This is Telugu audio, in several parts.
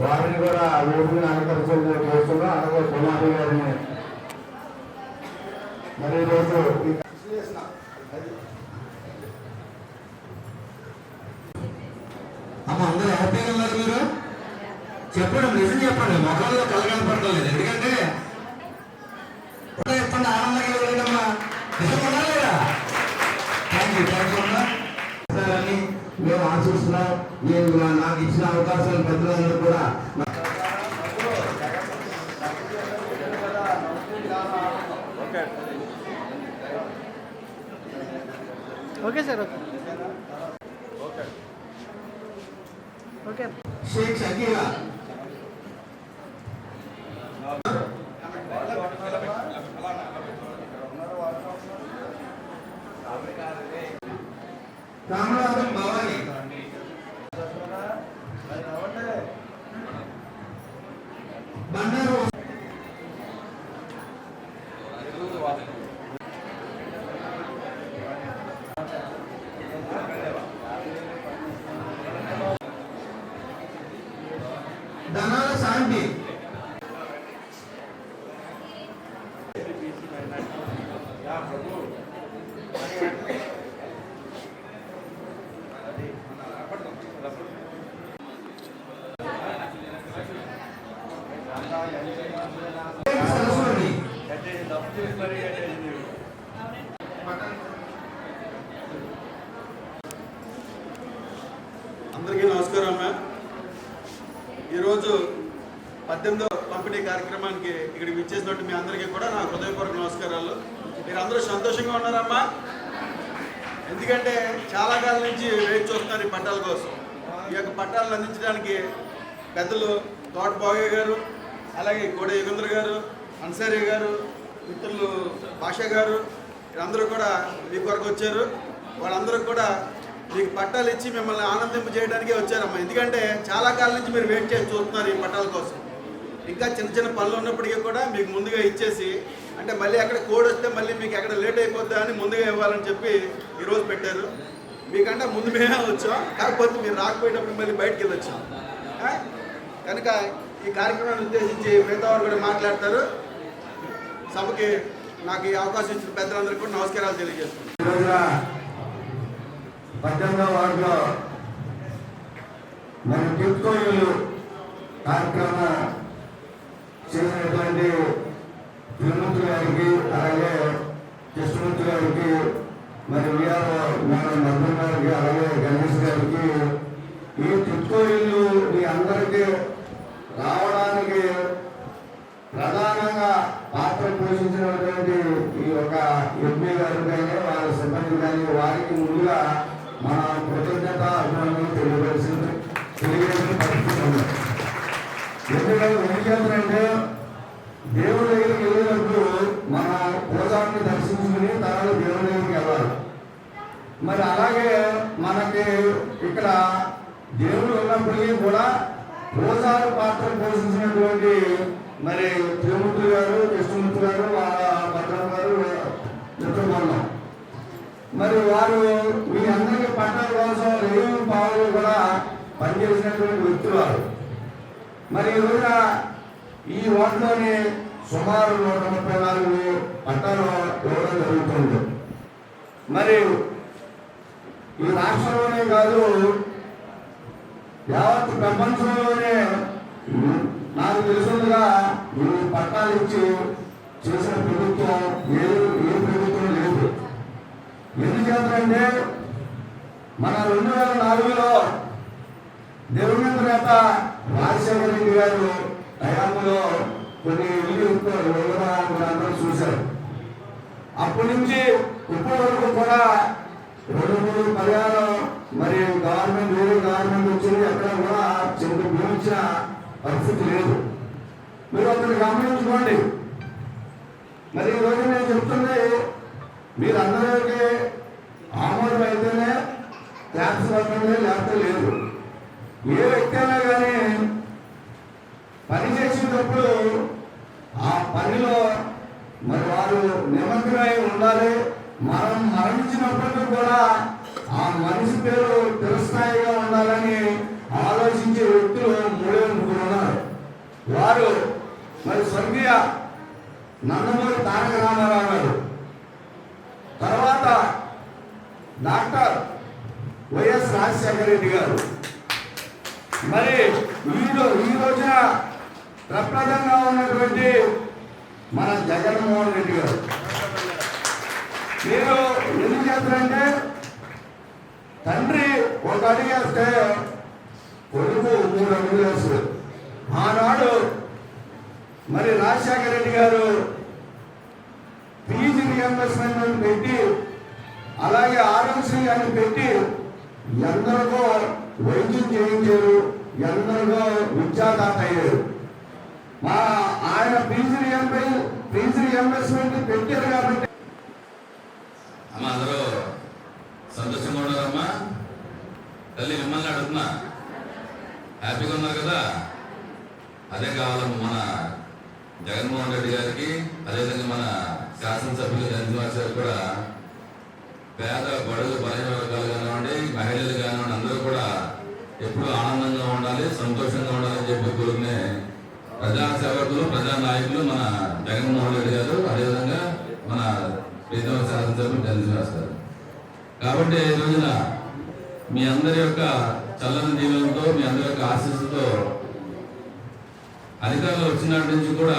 వారిని కూడా వేదికను అనుకరించే కోరుతున్నాం అలాగే కుమారి గారిని మరి ఈరోజు అమ్మ అందరూ హ్యాపీగా ఉన్నారు మీరు? చెప్పడం నిజం చెప్పండి. మొక్కల్లో కలగలపడలేదు ఎందుకంటే కూడా చెప్పండి ఆనందంగా వెళ్ళమ్మా నిజం ఉన్నారు లేదా థ్యాంక్ యూ థ్యాంక్ యూ అమ్మా అని మేము ఆశిస్తున్నాం ఈ నాకు ఇచ్చిన అవకాశాలు పెద్దలందరూ కూడా okay sir okay. Okay Shaik Shakira Dhanala అందరికీ నమస్కారం మ్యామ్. ఈరోజు కార్యక్రమానికి ఇక్కడికి విచ్చేసినట్టు మీ అందరికీ కూడా నా హృదయపూర్వక నమస్కారాలు. మీరు అందరూ సంతోషంగా ఉన్నారమ్మా. ఎందుకంటే చాలా కాలం నుంచి వెయిట్ చూస్తున్నారు ఈ పట్టాల కోసం. ఈ యొక్క పట్టాలను అందించడానికి పెద్దలు తోట బాగయ్య గారు అలాగే కోడ యుగంధ్ర గారు అన్సారీ గారు మిత్రులు భాష గారు వీళ్ళందరూ కూడా మీ కొరకు వచ్చారు. వాళ్ళందరూ కూడా మీకు పట్టాలు ఇచ్చి మిమ్మల్ని ఆనందింప చేయడానికే వచ్చారమ్మా. ఎందుకంటే చాలా కాలం నుంచి మీరు వెయిట్ చేసి చూస్తున్నారు ఈ పట్టాల కోసం. ఇంకా చిన్న చిన్న పనులు ఉన్నప్పటికీ కూడా మీకు ముందుగా ఇచ్చేసి అంటే మళ్ళీ అక్కడ కోడ్ వస్తే మళ్ళీ మీకు ఎక్కడ లేట్ అయిపోద్దా అని ముందుగా ఇవ్వాలని చెప్పి ఈరోజు పెట్టారు. మీకంటే ముందు మేమే వచ్చాం. కాకపోతే మీరు రాకపోయేటప్పుడు మళ్ళీ బయటికి వెళ్ళొచ్చాం కనుక ఈ కార్యక్రమాన్ని ఉద్దేశించి మిగతా వారు కూడా మాట్లాడతారు. సభకి నాకు ఈ అవకాశం ఇచ్చిన పెద్దలందరికీ కూడా నమస్కారాలు తెలియజేస్తున్నాను. ఈ వార్డులో మన కార్యక్రమం చేసినటువంటి తిరుమూర్తి గారికి అలాగే కృష్ణమూర్తి గారికి మరి విఆర్ మన మధుర గారికి అలాగే గణేష్ గారికి ఈ టిప్కోయిలు మీ అందరికీ రావడానికి ప్రధానంగా పాత్ర పోషించినటువంటి ఈ యొక్క ఎంపీ గారు కానీ వారి సిబ్బంది కానీ వారికి ముందుగా మన కృతజ్ఞత అభినందనలు తెలియవలసింది తెలియజేసిన పరిస్థితి ఉంది ఎందుకంటే ఎందుకంటే దేవుడి దగ్గరికి వెళ్ళినప్పుడు మన పూజాన్ని దర్శించుకుని తర్వాత దేవుడి దగ్గరికి వెళ్ళాలి మరి అలాగే మనకి ఇక్కడ దేవుడు ఉన్నప్పటికీ కూడా పూజారు పాత్ర పోషించినటువంటి మరి త్రిమూర్తి గారు కృష్ణమూర్తి గారు వాళ్ళ భద్రం గారు మిత్రబృందం మరి వారు మీ అందరికీ పట్టణ కోసం రేవు పావులు కూడా పనిచేసినటువంటి వ్యక్తులు వారు. మరి ఈ ఈ వార్డులోని సుమారు నూట ముప్పై నాలుగు పట్టాలు ఇవ్వడం జరుగుతుంది. మరి ఈ రాష్ట్రంలోనే కాదు యావత్ ప్రపంచంలోనే నాకు తెలుసుగా ఈ పట్టాలు ఇచ్చి చేసిన ప్రభుత్వం ఏ ఏ ప్రభుత్వం లేదు. ఎందుచేతంటే మన రెండు వేల నాలుగులో దేవేంద్ర నేత రాజశేఖర రెడ్డి గారు హయాంలో కొన్ని ఇల్లు అందరూ చూశారు. అప్పటి నుంచి ఇప్పటి వరకు కూడా రెండు మూడు పర్యాలు మరి గవర్నమెంట్ వేరే గవర్నమెంట్ వచ్చింది ఎక్కడ కూడా చెంత భూమించిన పరిస్థితి లేదు. మీరు అతను గమనించుకోండి. మరి ఈరోజు నేను చెప్తుంది మీరందరికీ ఆమోదం అయితేనే ట్యాక్స్ కట్టండి లేకపోతే లేదు. ఏ వ్యక్తి అయినా కానీ పని చేసేటప్పుడు ఆ పనిలో మరి వారు నిమగ్నమై ఉండాలి. మనం మరణించినప్పటికీ కూడా ఆ మనిషి పేరు తిరస్థాయిగా ఉండాలని ఆలోచించే వ్యక్తులు మూడే ముగ్గురు ఉన్నారు. వారు మరి స్వర్గీయ నందమూరి తారక రామారావు గారు. తర్వాత డాక్టర్ వైఎస్ రాజశేఖర రెడ్డి గారు. మరి ఈ ఈ రోజున ప్రప్రదంగా ఉన్నటువంటి మన జగన్మోహన్ రెడ్డి గారు. మీరు ఎందుకు చేస్తారంటే తండ్రి ఒక అడుగు వేస్తే కొడుకు మూడు అడుగులు వేస్తారు. ఆనాడు మరి రాజశేఖర రెడ్డి గారు పీజీ రియంబర్స్మెంట్ అని పెట్టి అలాగే ఆరోగ్యశ్రీ అని పెట్టి ఎందరికో వైద్యం చేయించారు ఎందరికో విద్యాదాత అయ్యారు. మా ఆయన పీజీ రియంబర్ పీజీ రియంబర్స్మెంట్ పెట్టారు కాబట్టి అందరూ సంతోషంగా ఉన్నారమ్మా. తల్లి మిమ్మల్ని అడుగుతున్నా. హ్యాపీగా ఉన్నారు కదా? అదే కావాలమ్మా మన జగన్మోహన్ రెడ్డి గారికి అదేవిధంగా మన శాసనసభ్యులు జగన్మోహన్ గారు కూడా పేద బడుగు బలహీన వర్గాలు కానివ్వండి మహిళలు కానివ్వండి అందరూ కూడా ఎప్పుడు ఆనందంగా ఉండాలి సంతోషంగా ఉండాలని చెప్పి కోరుకునే ప్రజా సేవకులు ప్రజా నాయకులు మన జగన్మోహన్ రెడ్డి గారు. అదేవిధంగా మన ప్రీతమ శాసనసభ్యులు జగన్మోహన్ గారు కాబట్టి ఈ రోజున మీ అందరి యొక్క చల్లని దీవులతో మీ అందరి యొక్క ఆశీస్సుతో అధికారులు వచ్చినప్పటి నుంచి కూడా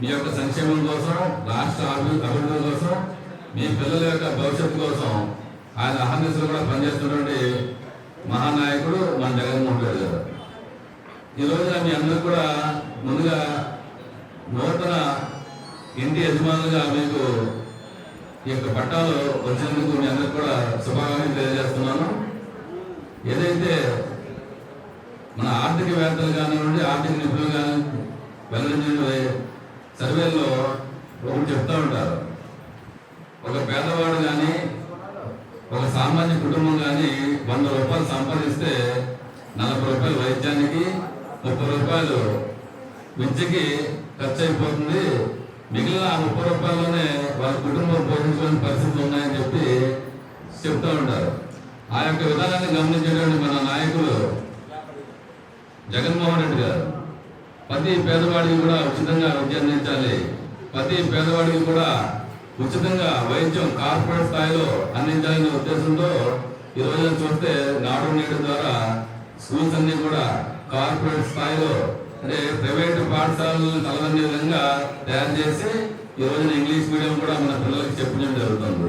మీ యొక్క సంక్షేమం కోసం రాష్ట్ర అభి- అభివృద్ధి కోసం మీ పిల్లల యొక్క భవిష్యత్తు కోసం ఆయన అహర్నిశలు కూడా పనిచేస్తున్నటువంటి మహానాయకుడు మన జగన్మోహన్ రెడ్డి గారు. ఈ రోజున మీ అందరూ కూడా ముందుగా నూతన ఇంటి యజమానులుగా మీకు ఈ యొక్క పట్టాలు వచ్చినందుకు మీ అందరికి కూడా శుభాకాంక్షలు తెలియజేస్తున్నాను. ఏదైతే మన ఆర్థిక ఆర్థికవేత్తలు కానివ్వండి ఆర్థిక నిపుణులు కానీ వెల్లడించిన సర్వేల్లో ఒకటి చెప్తూ ఉంటారు. ఒక పేదవాడు కానీ ఒక సామాన్య కుటుంబం కానీ వంద రూపాయలు సంపాదిస్తే నలభై రూపాయలు వైద్యానికి ముప్పై రూపాయలు విద్యకి ఖర్చు అయిపోతుంది. మిగిలిన ఆ ముప్పై రూపాయల్లోనే వారి కుటుంబం పోషించుకునే పరిస్థితులు ఉన్నాయని చెప్పి చెప్తూ ఉంటారు. ఆ యొక్క విధానాన్ని గమనించేటువంటి మన నాయకులు జగన్మోహన్ రెడ్డి గారు ప్రతి పేదవాడికి కూడా ఉచితంగా విద్య అందించాలి. ప్రతి పేదవాడికి కూడా ఉచితంగా వైద్యం కార్పొరేట్ స్థాయిలో అందించాలనే ఉద్దేశంతో ఈ చూస్తే నాడు నేడు ద్వారా స్కూల్స్ అన్ని కూడా కార్పొరేట్ స్థాయిలో ప్రైవేట్ పాఠశాలలను కలవని విధంగా తయారు చేసి ఈ రోజున ఇంగ్లీష్ మీడియం కూడా మన పిల్లలకి చెప్పడం జరుగుతుంది.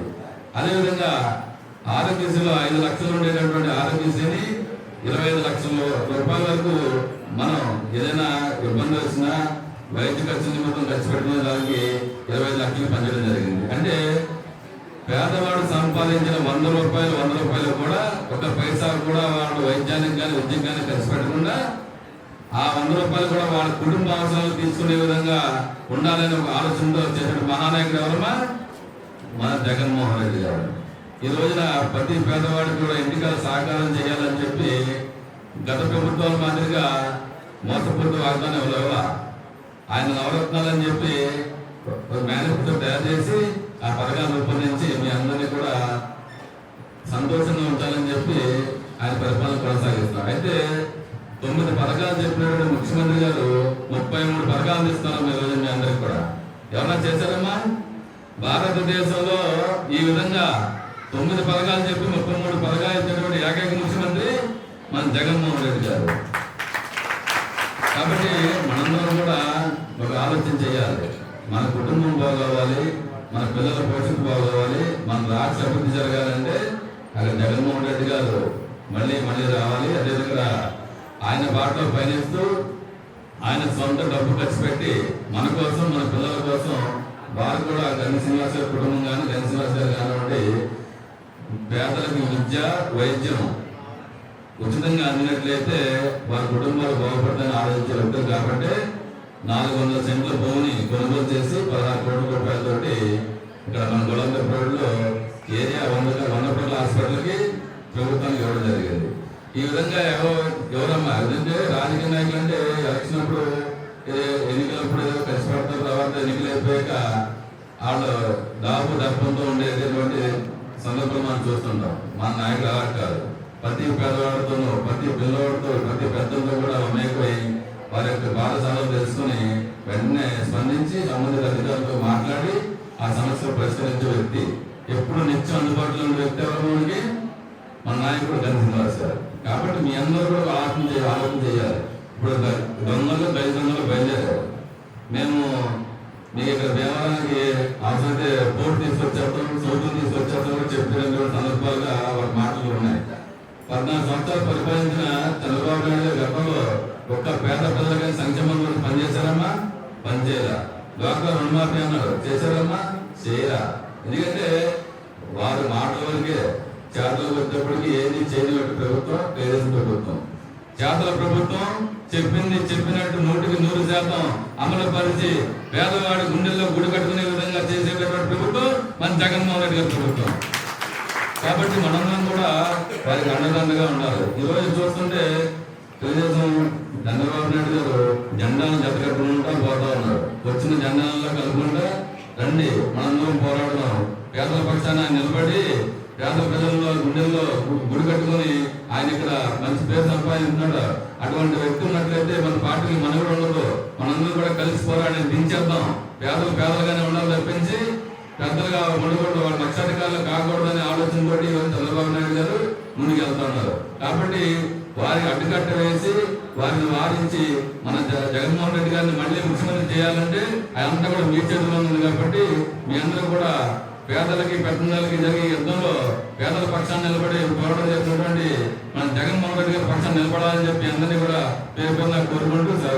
అదేవిధంగా ఆరోగ్యశ్రీలో ఐదు లక్షలు ఉండేటటువంటి ఆరోగ్యశ్రీని ఇరవై ఐదు లక్షల రూపాయల వరకు మనం ఏదైనా ఇబ్బంది వచ్చినా వైద్య ఖర్చు నిమిత్తం ఖర్చు పెట్టిన దానికి ఇరవై ఐదు లక్షలు పంచడం జరిగింది. అంటే పేదవాడు సంపాదించిన వంద రూపాయలు వంద రూపాయలు కూడా ఒక పైసా కూడా వాడు వైద్యానికి కానీ విద్యకు కానీ ఖర్చు పెట్టకుండా ఆ వంద రూపాయలు కూడా వాళ్ళ కుటుంబ అవసరాలు తీసుకునే విధంగా ఉండాలని ఒక ఆలోచనతో చేసిన మహానాయకుడు ఎవరమ్మా? మన జగన్మోహన్ రెడ్డి గారు. ఈ రోజున ప్రతి పేదవాడికి కూడా ఎన్నికల సహకారం చేయాలని చెప్పి గత ప్రభుత్వాల మాదిరిగా మోసపూరిత వాగ్దానం ఇవ్వలేవా ఆయన నవరత్నాలని చెప్పి మేనిఫెస్టో తయారు చేసి ఆ పథకాలు రూపొందించి మీ అందరినీ కూడా సంతోషంగా ఉండాలని చెప్పి ఆయన పరిపాలన కొనసాగిస్తున్నారు. అయితే తొమ్మిది పథకాలు చెప్పినటువంటి ముఖ్యమంత్రి గారు ముప్పై మూడు పథకాలు ఇస్తున్నారు మీ రోజు మీ అందరికి కూడా. ఎవరన్నా చేశారమ్మా? భారతదేశంలో ఈ విధంగా తొమ్మిది పథకాలు చెప్పి ముప్పై మూడు పథకాలు ఇచ్చినటువంటి ఏకైక ముఖ్యమంత్రి మన జగన్మోహన్ రెడ్డి గారు. కాబట్టి మనందరం కూడా ఒక ఆలోచన చేయాలి. మన కుటుంబం బాగోవాలి మన పిల్లల పోషణ బాగోవాలి మన రాష్ట్ర అభివృద్ధి జరగాలంటే అక్కడ జగన్మోహన్ రెడ్డి గారు మళ్ళీ మళ్ళీ రావాలి. అదే ఆయన బాటలో పయనిస్తూ ఆయన సొంత డబ్బు ఖర్చు పెట్టి మన కోసం మన పిల్లల కోసం వారు కూడా గని శ్రీనివాస కుటుంబం కానీ గని శ్రీనివాస గారు కానివ్వండి పేదలకు విద్య వైద్యం ఉచితంగా అందినట్లయితే వారి కుటుంబాలు బాగుపడతాయని ఆలోచించారు వ్యక్తులు కాబట్టి నాలుగు వందల సెంట్ల భూమిని కొనుగోలు చేసి పదహారు కోట్ల రూపాయలతోటి ఇక్కడ మన గొలందర్ ఏరియా వంద పట్ల హాస్పిటల్కి ప్రభుత్వానికి ఇవ్వడం జరిగింది. ఈ విధంగా ఎవరో ఎవరమ్మా? ఎందుకంటే రాజకీయ నాయకులు అంటే వచ్చినప్పుడు ఎన్నికలప్పుడు ఏదో కష్టపడతారు తర్వాత ఎన్నికలు అయిపోయాక వాళ్ళు దాపు దర్పంతో ఉండేటటువంటి సందర్భం మనం చూస్తుంటాం. మన నాయకులు అలా కాదు. ప్రతి పేదవాడితోనూ ప్రతి పిల్లవాడితో ప్రతి పెద్దలతో కూడా మమేకమై వారి వారి యొక్క బాధసాలను తెలుసుకుని వెంటనే స్పందించి సంబంధిత అధికారులతో మాట్లాడి ఆ సమస్య పరిష్కరించే వ్యక్తి. ఎప్పుడు నిత్యం అందుబాటులో ఉన్న వ్యక్తి ఎవరు మనకి? మన నాయకుడు గణేష్ సార్ కాబట్టి మీ అందరూ కూడా ఆలోచన చేయాలి ఆలోచన చేయాలి. ఇప్పుడు దొంగలు గది బయలుదేరారు. మేము మీకు ఇక్కడ దేవాలయానికి అవసరమైతే పోర్టు తీసుకొచ్చేస్తాం సౌతులు తీసుకొచ్చేస్తాం కూడా చెప్పిన సందర్భాలుగా వాటి మాటలు ఉన్నాయి. పద్నాలుగు సంవత్సరాలు పరిపాలించిన చంద్రబాబు నాయుడు గతంలో ఒక్క పేద పిల్లలకైనా సంక్షేమం కూడా పనిచేశారమ్మా పనిచేయరా డ్వాక్రా రుణమాఫీ అన్నారు. చేశారమ్మా? చేయరా ఎందుకంటే వారి మాటల వరకే చేతలకు వచ్చేప్పటికి ఏది చేయని ప్రభుత్వం తెలుగుదేశం ప్రభుత్వం. జాతర ప్రభుత్వం చెప్పింది చెప్పినట్టు నూటికి నూరు శాతం అమలు పరిచి పేదవాడి గుండెల్లో గుడి కట్టుకునే విధంగా చేసేటటువంటి ప్రభుత్వం మన జగన్మోహన్ రెడ్డి గారి ప్రభుత్వం. కాబట్టి మనందరం కూడా వారికి అండదండగా ఉండాలి. ఈరోజు రోజు చూస్తుంటే తెలుగుదేశం చంద్రబాబు నాయుడు గారు జెండాను జతకట్టుకుంటా పోతా ఉన్నారు. వచ్చిన జెండాలలో కలుపుకుంటా రండి మనందరం పోరాడదాం. పేదల పక్షాన నిలబడి పేద ప్రజల్లో గుండెల్లో గుడి కట్టుకొని ఆయన ఇక్కడ మంచి పేరు సంపాదిస్తున్నాడు అటువంటి వ్యక్తి ఉన్నట్లయితే మన పార్టీకి మన కూడా ఉండదు. మనందరూ కూడా కలిసి పోరాడి దించేద్దాం. పేదలు పేదలుగానే ఉండాలి తప్పించి పెద్దలుగా ఉండకూడదు. వాళ్ళ లక్షాధికారులు కాకూడదనే ఆలోచనతో ఈరోజు చంద్రబాబు నాయుడు గారు ముందుకు కాబట్టి వారికి అడ్డుకట్ట వేసి వారిని వారించి మన జ- జగన్మోహన్ రెడ్డి గారిని మళ్ళీ ముఖ్యమంత్రి చేయాలంటే అదంతా కూడా మీ చేతిలో ఉంది కాబట్టి మీ అందరూ కూడా పేదలకి పెద్దలకి జరిగే యుద్ధంలో పేదల పక్షాన్ని నిలబడి పోరాటం చేస్తున్నటువంటి మన జగన్మోహన్ రెడ్డి గారి పక్షాన్ని నిలబడాలని చెప్పి అందరినీ కూడా పేరు పేరున కోరుకుంటూ సేవ